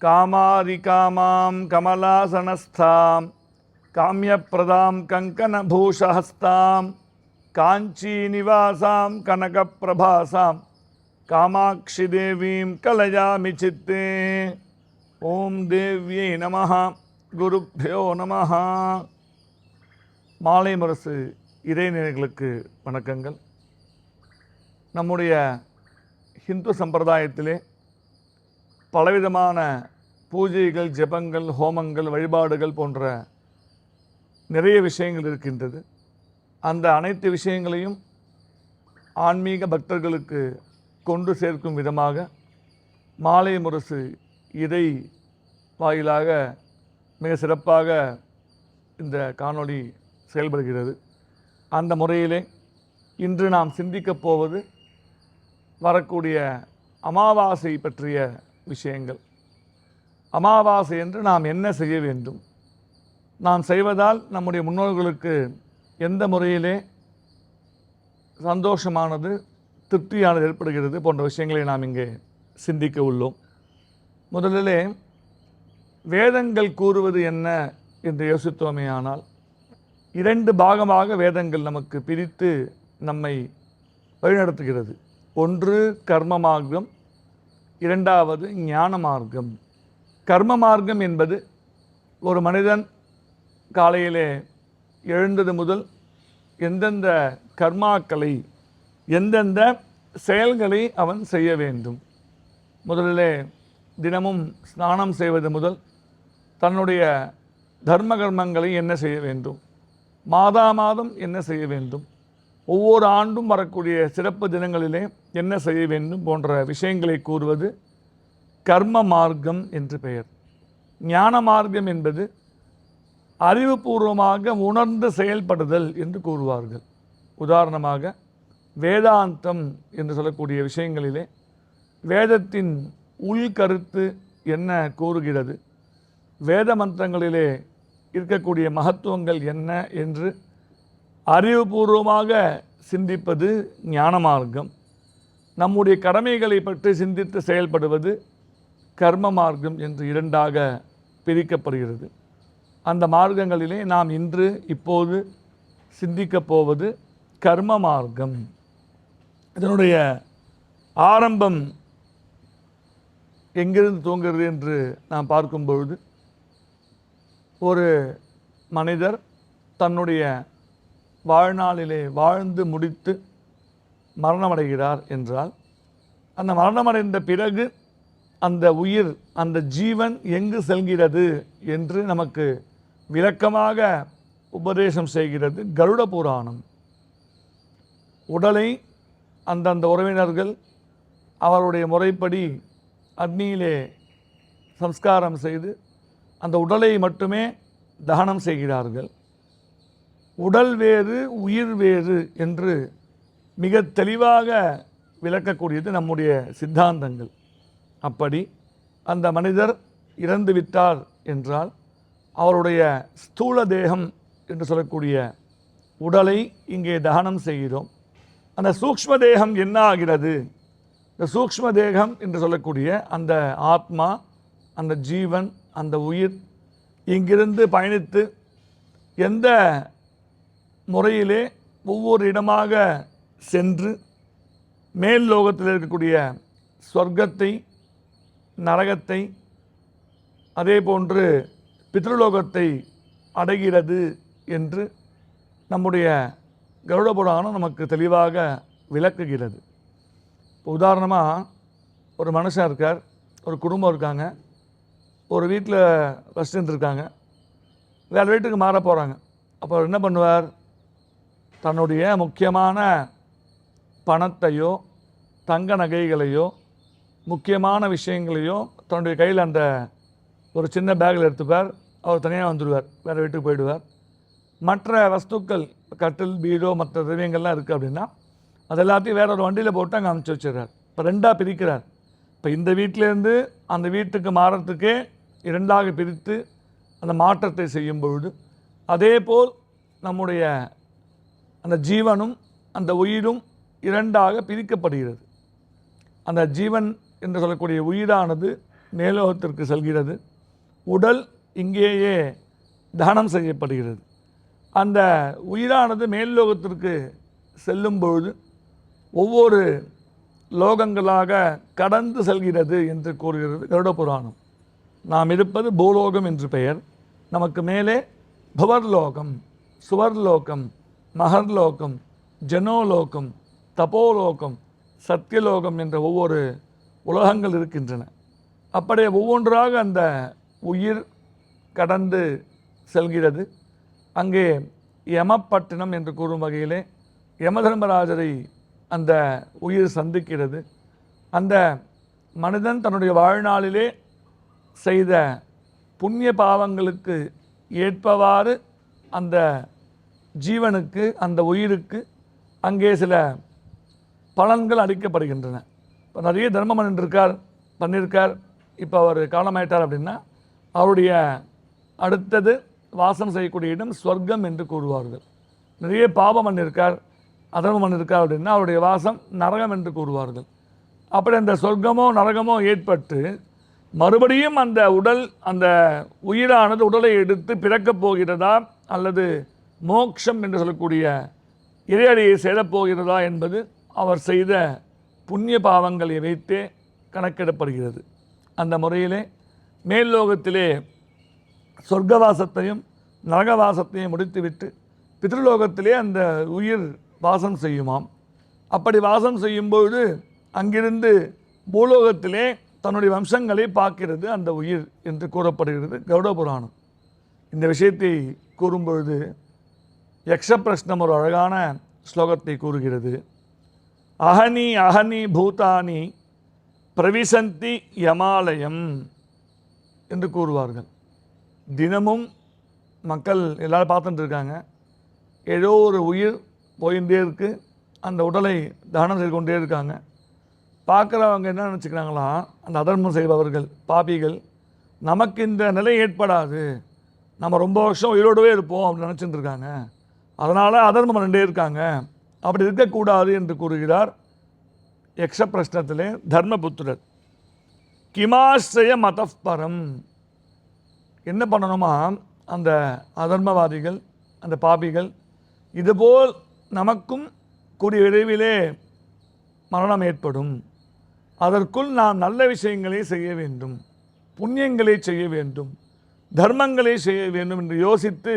कामारिकामां कमलासनस्थां काम्यप्रदां कङ्कणभूषहस्तां काञ्चीनिवासां कनकप्रभासां कामाक्षिदेवीं कलयामि चित्ते ॐ देव्यै नमः குருப்பியோ நமஹ மாலை முரசு இறைநிலைகளுக்கு வணக்கங்கள் நம்முடைய ஹிந்து சம்பிரதாயத்திலே பலவிதமான பூஜைகள் ஜெபங்கள் ஹோமங்கள் வழிபாடுகள் போன்ற நிறைய விஷயங்கள் இருக்கின்றது. அந்த அனைத்து விஷயங்களையும் ஆன்மீக பக்தர்களுக்கு கொண்டு சேர்க்கும் விதமாக மாலை முரசு இதை வாயிலாக மிக சிறப்பாக இந்த காணொளி செயல்படுகிறது. அந்த முறையிலே இன்று நாம் சிந்திக்கப் போவது வரக்கூடிய அமாவாசை பற்றிய விஷயங்கள். அமாவாசை என்று நாம் என்ன செய்ய வேண்டும்? நாம் செய்வதால் நம்முடைய முன்னோர்களுக்கு எந்த முறையிலே சந்தோஷமானது திருப்தியானது ஏற்படுகிறது போன்ற விஷயங்களை நாம் இங்கே சிந்திக்க உள்ளோம். முதலிலே வேதங்கள் கூறுவது என்ன என்று யோசித்தோமேயானால் இரண்டு பாகமாக வேதங்கள் நமக்கு பிரித்து நம்மை வழிநடத்துகிறது. ஒன்று கர்ம மார்க்கம் இரண்டாவது ஞான மார்க்கம் கர்ம மார்க்கம் என்பது ஒரு மனிதன் காலையிலே எழுந்தது முதல் எந்தெந்த கர்மாக்களை எந்தெந்த செயல்களை அவன் செய்ய வேண்டும். முதலிலே தினமும் ஸ்நானம் செய்வது முதல் தன்னுடைய தர்ம கர்மங்களை என்ன செய்ய வேண்டும்? மாதா மாதம் என்ன செய்ய வேண்டும்? ஒவ்வொரு ஆண்டும் வரக்கூடிய சிறப்பு தினங்களிலே என்ன செய்ய வேண்டும் போன்ற விஷயங்களை கூறுவது கர்ம மார்க்கம் என்று பெயர். ஞான மார்க்கம் என்பது அறிவுபூர்வமாக உணர்ந்து செயல்படுதல் என்று கூறுவார்கள். உதாரணமாக வேதாந்தம் என்று சொல்லக்கூடிய விஷயங்களிலே வேதத்தின் உள்கருத்து என்ன கூறுகிறது? வேத மந்திரங்களிலே இருக்கக்கூடிய மகத்துவங்கள் என்ன என்று அறிவுபூர்வமாக சிந்திப்பது ஞான மார்க்கம். நம்முடைய கடமைகளை பற்றி சிந்தித்து செயல்படுவது கர்ம மார்க்கம் என்று இரண்டாக பிரிக்கப்படுகிறது. அந்த மார்க்கங்களிலே நாம் இன்று இப்போது சிந்திக்கப் போவது கர்ம மார்க்கம். இதனுடைய ஆரம்பம் எங்கிருந்து தூங்குகிறது என்று நாம் பார்க்கும் பொழுது ஒரு மனிதர் தன்னுடைய வாழ்நாளிலே வாழ்ந்து முடித்து மரணமடைகிறார் என்றால் அந்த மரணமடைந்த பிறகு அந்த உயிர் அந்த ஜீவன் எங்கு செல்கிறது என்று நமக்கு விளக்கமாக உபதேசம் செய்கிறது கருட புராணம். உடலை அந்தந்த உறவினர்கள் அவருடைய முறைப்படி அக்னியிலே சம்ஸ்காரம் செய்து அந்த உடலை மட்டுமே தகனம் செய்கிறார்கள். உடல் வேறு உயிர் வேறு என்று மிக தெளிவாக விளக்கக்கூடியது நம்முடைய சித்தாந்தங்கள். அப்படி அந்த மனிதர் இறந்து விட்டார் என்றால் அவருடைய ஸ்தூல தேகம் என்று சொல்லக்கூடிய உடலை இங்கே தகனம் செய்கிறோம். அந்த சூக்ஷ்ம தேகம் என்ன ஆகிறது? இந்த சூக்ஷ்ம தேகம் என்று சொல்லக்கூடிய அந்த ஆத்மா அந்த ஜீவன் அந்த உயிர் இங்கிருந்து பயணித்து எந்த முறையிலே ஒவ்வொரு இடமாக சென்று மேல் லோகத்தில் இருக்கக்கூடிய சொர்க்கத்தை நரகத்தை அதே போன்று பித்ருலோகத்தை அடைகிறது என்று நம்முடைய கருட புராணம் நமக்கு தெளிவாக விளக்குகிறது. இப்போ உதாரணமாக ஒரு மனுஷன் இருக்கார் ஒரு குடும்பம் இருக்காங்க ஒரு வீட்டில் வசிச்சுட்டு இருக்காங்க வேறு வீட்டுக்கு மாற போகிறாங்க அப்போ என்ன பண்ணுவார்? தன்னுடைய முக்கியமான பணத்தையோ தங்க நகைகளையோ முக்கியமான விஷயங்களையோ தன்னுடைய கையில் அந்த ஒரு சின்ன பேக்கில் எடுத்துப்பார். அவர் தனியாக வந்துடுவார் வேறு வீட்டுக்கு போயிடுவார். மற்ற வஸ்துக்கள் கட்டில் பீடோ மற்ற திரவியங்கள்லாம் இருக்குது அப்படின்னா அது எல்லாத்தையும் வேற ஒரு வண்டியில் போட்டு அங்கே அமுச்சு வச்சிடுறார். இப்போ ரெண்டாக பிரிக்கிறார். இப்போ இந்த வீட்டிலேருந்து அந்த வீட்டுக்கு மாறத்துக்கே இரண்டாக பிரித்து அந்த மாற்றத்தை செய்யும் பொழுது அதே போல் நம்முடைய அந்த ஜீவனும் அந்த உயிரும் இரண்டாக பிரிக்கப்படுகிறது. அந்த ஜீவன் என்று சொல்லக்கூடிய உயிரானது மேலோகத்திற்கு செல்கிறது. உடல் இங்கேயே தானம் செய்யப்படுகிறது. அந்த உயிரானது மேல்லோகத்திற்கு செல்லும் பொழுது ஒவ்வொரு லோகங்களாக கடந்து செல்கிறது என்று கூறுகிறது கருட புராணம் நாம் இருப்பது பூலோகம் என்று பெயர். நமக்கு மேலே புவர்லோகம் சுவர்லோகம் மகர்லோகம் ஜனோலோகம் தபோலோகம் சத்தியலோகம் என்ற ஒவ்வொரு உலகங்கள் இருக்கின்றன. அப்படியே ஒவ்வொன்றாக அந்த உயிர் கடந்து செல்கிறது. அங்கே யமப்பட்டினம் என்று கூறும் வகையிலே யமதர்மராஜரை அந்த உயிர் சந்திக்கிறது. அந்த மனிதன் தன்னுடைய வாழ்நாளிலே செய்த புண்ணிய பாவங்களுக்கு ஏற்பவாறு அந்த ஜீவனுக்கு அந்த உயிருக்கு அங்கே சில பலன்கள் அளிக்கப்படுகின்றன. இப்போ நிறைய தர்மமன் இருக்கார் பண்ணியிருக்கார் இப்போ அவர் காலமாயிட்டார் அப்படின்னா அவருடைய அடுத்தது வாசம் செய்யக்கூடிய இடம் ஸ்வர்க்கம் என்று கூறுவார்கள். நிறைய பாபம் பண்ணியிருக்கார் அதர்மம் பண்ணியிருக்கார் அப்படின்னா அவருடைய வாசம் நரகம் என்று கூறுவார்கள். அப்படி அந்த சொர்க்கமோ நரகமோ ஏற்பட்டு மறுபடியும் அந்த உடல் அந்த உயிரானது உடலை எடுத்து பிறக்கப் போகிறதா அல்லது மோக்ஷம் என்று சொல்லக்கூடிய இறையடியை சேரப்போகிறதா என்பது அவர் செய்த புண்ணிய பாவங்களை வைத்தே கணக்கிடப்படுகிறது. அந்த முறையிலே மேல்லோகத்திலே சொர்க்கவாசத்தையும் நரகவாசத்தையும் முடித்துவிட்டு பித்ருலோகத்திலே அந்த உயிர் வாசம் செய்யுமாம். அப்படி வாசம் செய்யும்பொழுது அங்கிருந்து பூலோகத்திலே தன்னுடைய வம்சங்களை பார்க்கிறது அந்த உயிர் என்று கூறப்படுகிறது கௌட புராணம் இந்த விஷயத்தை கூறும்பொழுது யக்ஷபிரஷ்னம் ஒரு அழகான ஸ்லோகத்தை கூறுகிறது. அகனி அகனி பூதானி பிரவிசந்தி யமாலயம் என்று கூறுவார்கள். தினமும் மக்கள் எல்லோரும் பார்த்துட்டு இருக்காங்க. ஏதோ ஒரு உயிர் போயிட்டே இருக்கு. அந்த உடலை தானம் செய்து கொண்டே இருக்காங்க. பார்க்குறவங்க என்ன நினச்சிக்கிறாங்களா? அந்த அதர்மம் செய்பவர்கள் பாபிகள் நமக்கு இந்த நிலை ஏற்படாது. நம்ம ரொம்ப வருஷம் உயிரோடவே இருப்போம் அப்படின்னு நினச்சிட்டு இருக்காங்க. அதனால் அதர்மம் ரெண்டே இருக்காங்க. அப்படி இருக்கக்கூடாது என்று கூறுகிறார் யக்ஷ பிரஷ்னத்திலே தர்மபுத்திரர். கிமாஸ்ரய மதப்பரம். என்ன பண்ணணுமா? அந்த அதர்மவாதிகள் அந்த பாபிகள் இதுபோல் நமக்கும் கூடிய விரைவிலே மரணம் ஏற்படும். அதற்குள் நாம் நல்ல விஷயங்களை செய்ய வேண்டும். புண்ணியங்களை செய்ய வேண்டும். தர்மங்களை செய்ய வேண்டும் என்று யோசித்து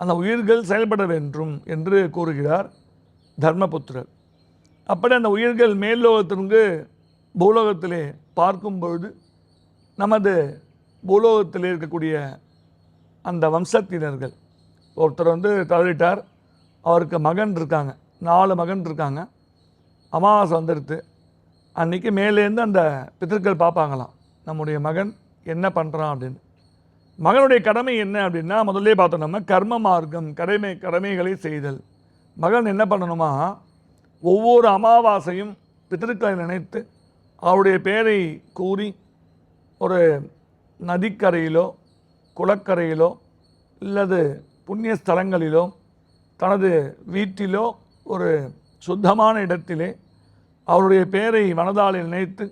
அந்த உயிர்கள் செயல்பட வேண்டும் என்று கூறுகிறார் தர்மபுத்திரர். அப்படி அந்த உயிர்கள் மேல்லோகத்திற்கு பூலோகத்திலே பார்க்கும் பொழுது நமது பூலோகத்தில் இருக்கக்கூடிய அந்த வம்சத்தினர்கள் ஒருத்தர் வந்து தவறிட்டார் அவருக்கு மகன் இருக்காங்க நாலு மகன் இருக்காங்க அமாவாசை வந்துடுது அன்றைக்கி மேலேருந்து அந்த பித்தர்கள் பார்ப்பாங்களாம் நம்முடைய மகன் என்ன பண்ணுறான் அப்படின்னு. மகனுடைய கடமை என்ன அப்படின்னா முதல்ல பார்த்தோம் நம்ம கர்ம மார்க்கம் கடமை கடமைகளை செய்தல். மகன் என்ன பண்ணணுமா ஒவ்வொரு அமாவாசையும் பித்திருக்களை நினைத்து அவருடைய பெயரை கூறி ஒரு நதிக்கரையிலோ குளக்கரையிலோ இல்லது புண்ணிய ஸ்தலங்களிலோ தனது வீட்டிலோ ஒரு சுத்தமான இடத்திலே அவருடைய பெயரை மனதால் நினைத்து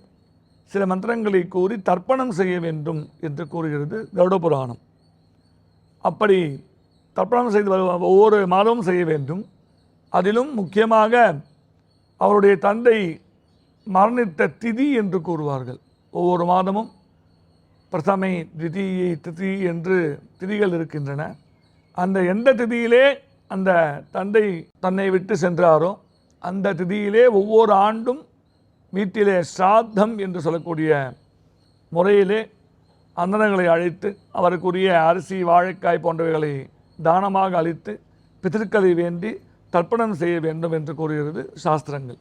சில மந்திரங்களை கூறி தர்ப்பணம் செய்ய வேண்டும் என்று கூறுகிறது கருட புராணம் அப்படி தர்ப்பணம் செய்து ஒவ்வொரு மாதமும் செய்ய வேண்டும். அதிலும் முக்கியமாக அவருடைய தந்தை மரணித்த திதி என்று கூறுவார்கள். ஒவ்வொரு மாதமும் பிரதமை திதியை திதி என்று திதிகள் இருக்கின்றன. அந்த எந்த திதியிலே அந்த தந்தை தன்னை விட்டு சென்றாரோ அந்த திதியிலே ஒவ்வொரு ஆண்டும் வீட்டிலே சாத்தம் என்று சொல்லக்கூடிய முறையிலே அந்தனங்களை அழைத்து அவருக்குரிய அரிசி வாழைக்காய் போன்றவைகளை தானமாக அளித்து பித்திருக்களை வேண்டி தர்ப்பணம் செய்ய வேண்டும் என்று கூறுகிறது சாஸ்திரங்கள்.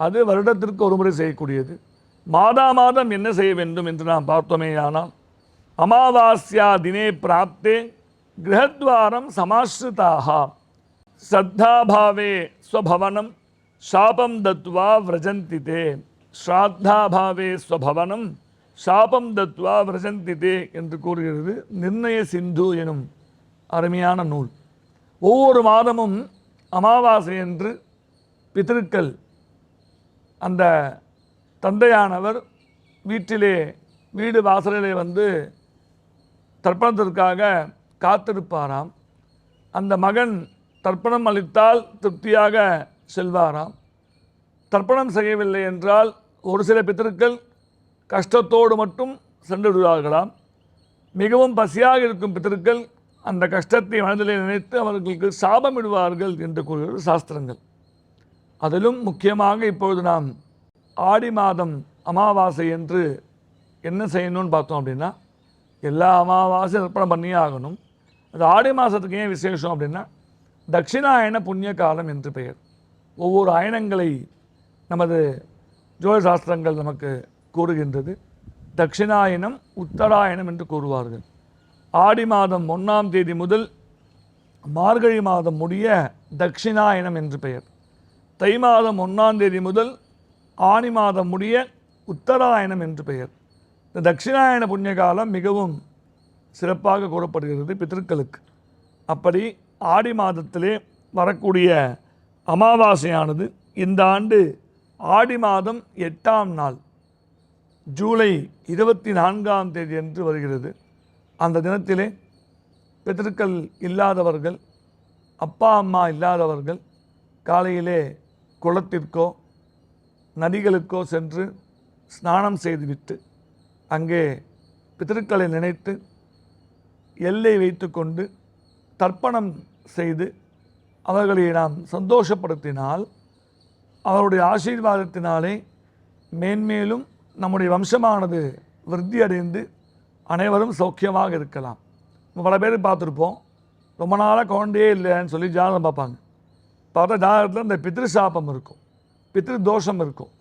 அது வருடத்திற்கு ஒரு முறை செய்யக்கூடியது. மாதா மாதம் என்ன செய்ய வேண்டும் என்று நாம் பார்த்தோமேயானால் அமாவாஸ்யா தினே பிராப்தே கிரகத்வாரம் சமாஸ்ருதாக சத்தாபாவே ஸ்வபவனம் சாபம் தத்வா விரஜந்தி தே ஸ்ராத்தாபாவே ஸ்வபவனம் சாபம் தத்வா பிரசந்திதே என்று கூறுகிறது. நிர்ணய சிந்து எனும் அருமையான நூல். ஒவ்வொரு மாதமும் அமாவாசை என்று பித்திருக்கள் அந்த தந்தையானவர் வீட்டிலே வீடு வாசலிலே வந்து தர்ப்பணத்திற்காக காத்திருப்பாராம். அந்த மகன் தர்ப்பணம் அளித்தால் திருப்தியாக செல்வாராம். தர்ப்பணம் செய்யவில்லை என்றால் ஒரு சில பித்தர்கள் கஷ்டத்தோடு மட்டும் சென்று விடுவார்களாம் மிகவும் பசியாக இருக்கும் பித்தர்கள் அந்த கஷ்டத்தை மனதிலே நினைத்து அவர்களுக்கு சாபமிடுவார்கள் என்று கூறுகிறது சாஸ்திரங்கள். அதிலும் முக்கியமாக இப்பொழுது நாம் ஆடி மாதம் அமாவாசை என்று என்ன செய்யணும்னு பார்த்தோம் அப்படின்னா எல்லா அமாவாசை அர்ப்பணம் பண்ணியே ஆகணும். அது ஆடி மாதத்துக்கு ஏன் விசேஷம் அப்படின்னா தட்சிணாயன புண்ணிய காலம் என்று பெயர். ஒவ்வொரு அயனங்களை நமது ஜோதிட சாஸ்திரங்கள் நமக்கு கூறுகின்றது. தட்சிணாயனம் உத்தராயணம் என்று கூறுவார்கள். ஆடி மாதம் ஒன்றாம் தேதி முதல் மார்கழி மாதம் முடிய தட்சிணாயனம் என்று பெயர். தை மாதம் ஒன்றாம் தேதி முதல் ஆனி மாதம் முடிய உத்தராயணம் என்று பெயர். இந்த தட்சிணாயன புண்ணிய காலம் மிகவும் சிறப்பாக கூறப்படுகிறது பித்திருக்களுக்கு. அப்படி ஆடி மாதத்திலே வரக்கூடிய அமாவாசையானது இந்த ஆண்டு ஆடி மாதம் எட்டாம் நாள் ஜூலை இருபத்தி நான்காம் தேதி என்று வருகிறது. அந்த தினத்திலே பித்திருக்கள் இல்லாதவர்கள் அப்பா அம்மா இல்லாதவர்கள் காலையிலே குளத்திற்கோ நதிகளுக்கோ சென்று ஸ்நானம் செய்துவிட்டு அங்கே பித்திருக்களை நினைத்து எல்லை வைத்துக்கொண்டு தர்ப்பணம் செய்து அவர்களை நாம் சந்தோஷப்படுத்தினால் அவருடைய ஆசீர்வாதத்தினாலே மேன்மேலும் நம்முடைய வம்சமானது விருத்தி அடைந்து அனைவரும் சௌக்கியமாக இருக்கலாம். பல பேர் பார்த்துருப்போம். ரொம்ப நாளாக குழந்தையே இல்லைன்னு சொல்லி ஜாதகம் பார்ப்பாங்க. பார்த்தா ஜாதகத்தில் இந்த பித்ரு சாபம் இருக்கும். பித்ரு தோஷம் இருக்கும்.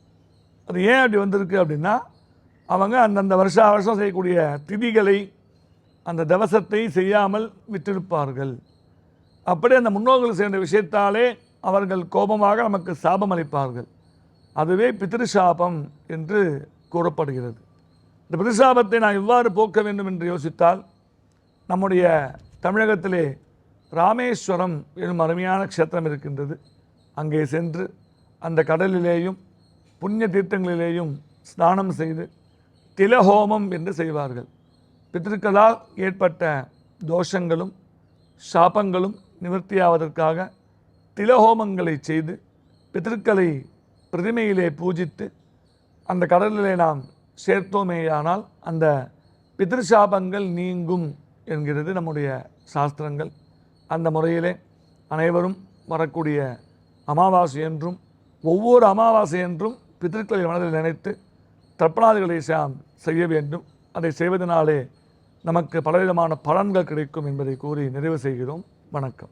அது ஏன் அப்படி வந்திருக்கு அப்படின்னா அவங்க அந்தந்த வருஷா வருஷம் செய்யக்கூடிய திதிகளை அந்த தவசத்தை செய்யாமல் விட்டிருப்பார்கள். அப்படி அந்த முன்னோர்கள் சேர்ந்த விஷயத்தாலே அவர்கள் கோபமாக நமக்கு சாபம் அளிப்பார்கள். அதுவே பித்ருசாபம் என்று கூறப்படுகிறது. இந்த பித்ருசாபத்தை நான் இவ்வாறு போக்க வேண்டும் என்று யோசித்தால் நம்முடைய தமிழகத்திலே ராமேஸ்வரம் எனும் அருமையான க்ஷேத்திரம் இருக்கின்றது. அங்கே சென்று அந்த கடலிலேயும் புண்ணிய தீர்த்தங்களிலேயும் ஸ்நானம் செய்து திலஹோமம் என்று செய்வார்கள். பித்திருக்களால் ஏற்பட்ட தோஷங்களும் சாபங்களும் நிவர்த்தியாவதற்காக திலஹோமங்களை செய்து பித்திருக்களை பிரதிமையிலே பூஜித்து அந்த கடலிலே நாம் சேர்த்தோமேயானால் அந்த பிதிருசாபங்கள் நீங்கும் என்கிறது நம்முடைய சாஸ்திரங்கள். அந்த முறையிலே அனைவரும் வரக்கூடிய அமாவாசை என்றும் ஒவ்வொரு அமாவாசை என்றும் பிதற்களை மனதில் நினைத்து தர்ப்பணாதிகளை சாம் செய்ய வேண்டும். அதை செய்வதனாலே நமக்கு பலவிதமான பலன்கள் கிடைக்கும் என்பதை கூறி நிறைவு செய்கிறோம். வணக்கம்.